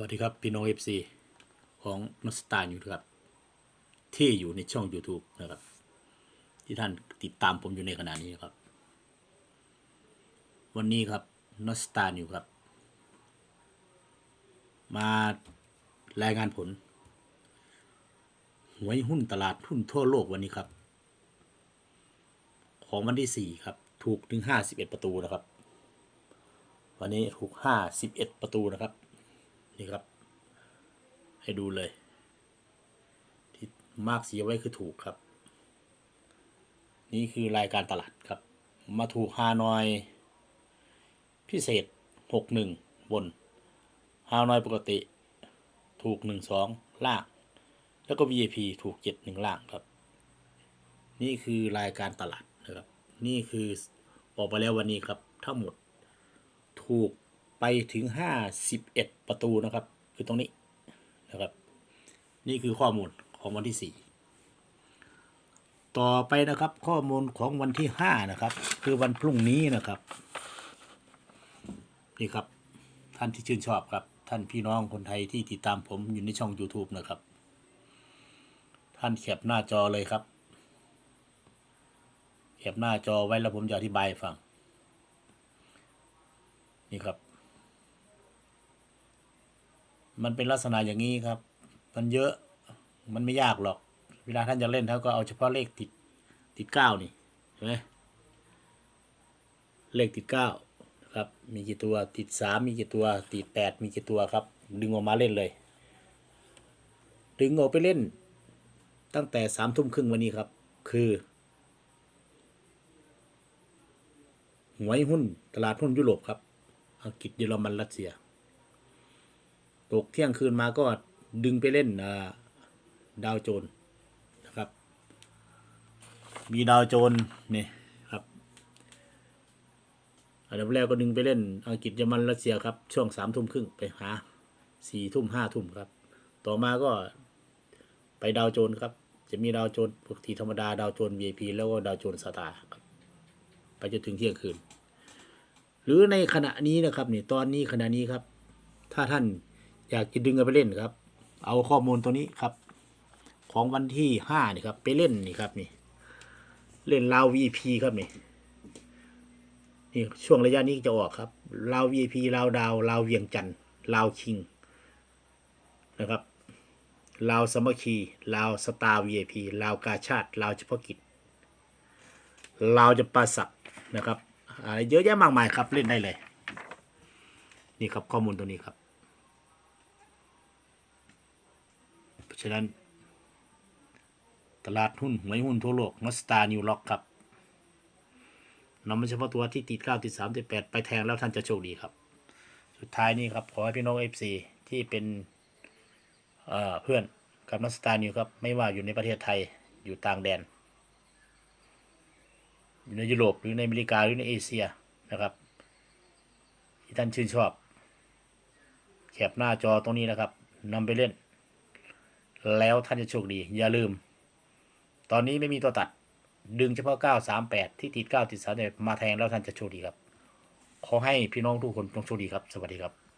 วัสดีครับพี่น้องเอฟซีของนสตาร์อยู่ครับ ที่อยู่ในช่อง YouTube นะครับ ที่ท่านติดตามผมอยู่ในขณะนี้นะครับ วันนี้ครับนสตาร์อยู่ครับ มารายงานผลหวยหุ้นตลาดหุ้นทั่วโลกวันนี้ครับ ของวันที่ 4 ครับ ถูกถึง 51 ประตูนะครับ วันนี้ถูก 51 ประตูนะครับ นี่ครับ ให้ดูเลย ที่มากสีไว้คือถูกครับ นี่คือรายการตลาดครับ มาถูกฮานอย พิเศษ 61 บน ฮานอยปกติถูก 12 ล่าง แล้วก็ VIP ถูก 71 ล่างครับ นี่คือรายการตลาดนะครับ นี่คือออกมาแล้ววันนี้ครับ ทั้งหมดถูก ไปถึง 51 ประตูนะครับ คือตรงนี้นะครับ นี่คือข้อมูลของวันที่ 4 ต่อไปนะครับข้อมูลของวันที่ 5 นะครับ คือวันพรุ่งนี้นะครับ นี่ครับท่านที่ชื่นชอบครับ ท่านพี่น้องคนไทยที่ติดตามผมอยู่ในช่อง YouTube นะครับ ท่านแคปหน้าจอเลยครับแคปหน้าจอไว้แล้วผมจะอธิบายฟัง นี่ครับ มันเป็นลักษณะอย่างนี้ครับ มันเยอะ มันไม่ยากหรอก เวลาท่านจะเล่นท่านก็เอาเฉพาะเลขติดติดเก้านี่เห็นไหมเลขติดเก้าครับ มีกี่ตัวติดสามมีกี่ตัว ติดแปดมีกี่ตัวครับ ดึงออกมาเล่นเลย ดึงออกไปเล่น ตั้งแต่สามทุ่มครึ่งวันนี้ครับ คือหวยหุ้นตลาดหุ้นยุโรปครับ อังกฤษเยอรมันรัสเซีย ตกเที่ยงคืนมาก็ดึงไปเล่นดาวโจนส์นะครับ มีดาวโจนส์นี่ครับอันดับแรกก็ดึงไปเล่นอังกฤษเยอรมันรัสเซียครับ ช่วงสามทุ่มครึ่งไปหาสี่ทุ่มห้าทุ่มครับ ต่อมาก็ไปดาวโจนส์ครับ จะมีดาวโจนส์ปกติธรรมดาดาวโจนส์ VIP แล้วก็ดาวโจนส์สตาร์ครับไปจนถึงเที่ยงคืน หรือในขณะนี้นะครับนี่ตอนนี้ขณะนี้ครับ ถ้าท่าน อยากจะดึงเอาไปเล่นครับ เอาข้อมูลตัวนี้ครับ ของวันที่ห้านี่ครับ ไปเล่นนี่ครับนี่ เล่นลาว VP ครับนี่นี่ช่วงระยะนี้จะออกครับลาว VP ลาวดาวลาวเวียงจันทร์ลาวคิงนะครับลาวสมัคคีลาวสตาร์ VIP ลาวกาชาติลาวเฉพาะกิจเราจะประสักนะครับอะไรเยอะแยะมากมายครับเล่นได้เลย นี่ครับข้อมูลตัวนี้ครับ เพราะ ฉะนั้น ตลาดหุ้นหวยหุ้นทั่วโลกนอสตานิวล็อกครับนำมาเฉพาะตัวที่ติดเก้าติดสามติดแปดไปแทงแล้วท่านจะโชคดีครับ สุดท้ายนี้ครับ ขอให้พี่น้องเอฟซีที่เป็นเอ่อเพื่อนกับนอสตานิวครับ ไม่ว่าอยู่ในประเทศไทยอยู่ต่างแดน อยู่ในยุโรปหรือในอเมริกาหรือในเอเชียนะครับที่ท่านชื่นชอบแคปหน้าจอตรงนี้นะครับนำไปเล่น แล้วท่านจะโชคดี อย่าลืม ตอนนี้ไม่มีตัวตัด ดึงเฉพาะ 938 ที่ติด 9 ติด3เนี่ยมาแทงแล้วท่านจะโชคดีครับ ขอให้พี่น้องทุกคนจงโชคดีครับ สวัสดีครับ